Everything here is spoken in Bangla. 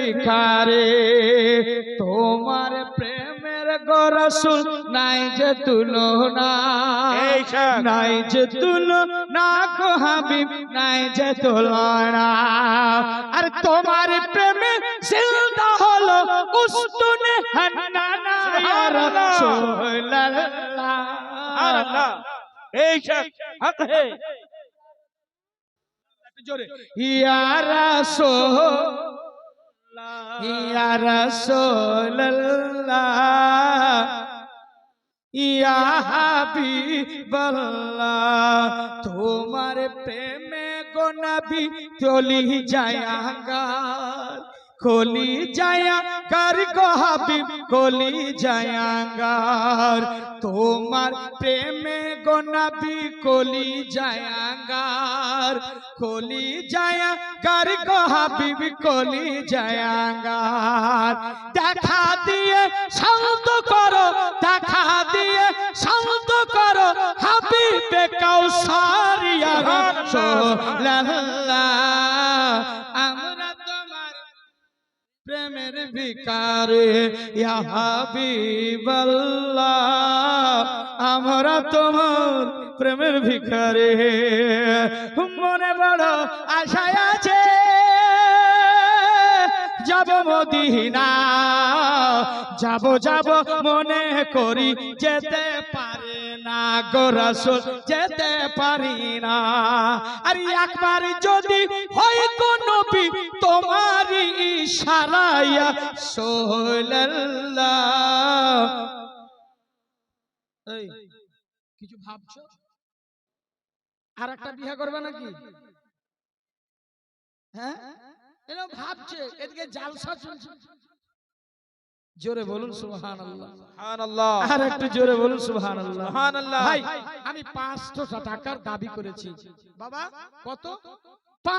ভিখারে তোমার প্রেমের গরসুল নাই যে তুলনা এই শেখ। নাই যে তুলো না গো হাবিব নাই যে তুলনা আর তোমার প্রেমে জিন্দা হলো উস্তুনে হান্নানা ইয়া রাসূলুল্লাহ আর আল্লাহ এই শেখ হক হে। ইয়া রাসূল ইয়া রাসূলুল্লাহ ইয়া হাবিবাল্লাহ তোমার প্রেমে গো নবী চলি যায়াঙ্গার কলি যায়া কার গো হাবিব? কলি যায়াঙ্গার তোমার প্রেমে গো নবী কলি যায়াঙ্গার কলি যায়া কার গো হাবিব? কলি যায়াঙ্গার দেখা দিয়ে শান্ত করো দেখা দিয়ে শান্ত করো হাবিবে কাউসারিয়া তোমার প্রেমের ইয়া হাবিবাল্লাহ, আমরা তোমার প্রেমের ভিকারে মনে বড় আশায় আছে, যাব মদিনা, যাব যাব মনে করি যেতে পারে না গো রাসূল, যেতে পারি না। আর একবার যদি হয় গো নবী তোমারই ইশারায়া সোল্লাহ এই কিছু ভাবছ? আর একটা বিয়ে করবে নাকি? হ্যাঁ? এরকম ভাবছে এদিকে জালসা চলছে। জোরে বলুন সুবহানাল্লাহ। আর একটু জোরে বলুন সুবহানাল্লাহ। সুবহানাল্লাহ। ভাই আমি পাঁচশো টাকার দাবি করেছি। বাবা কত? পাঁচ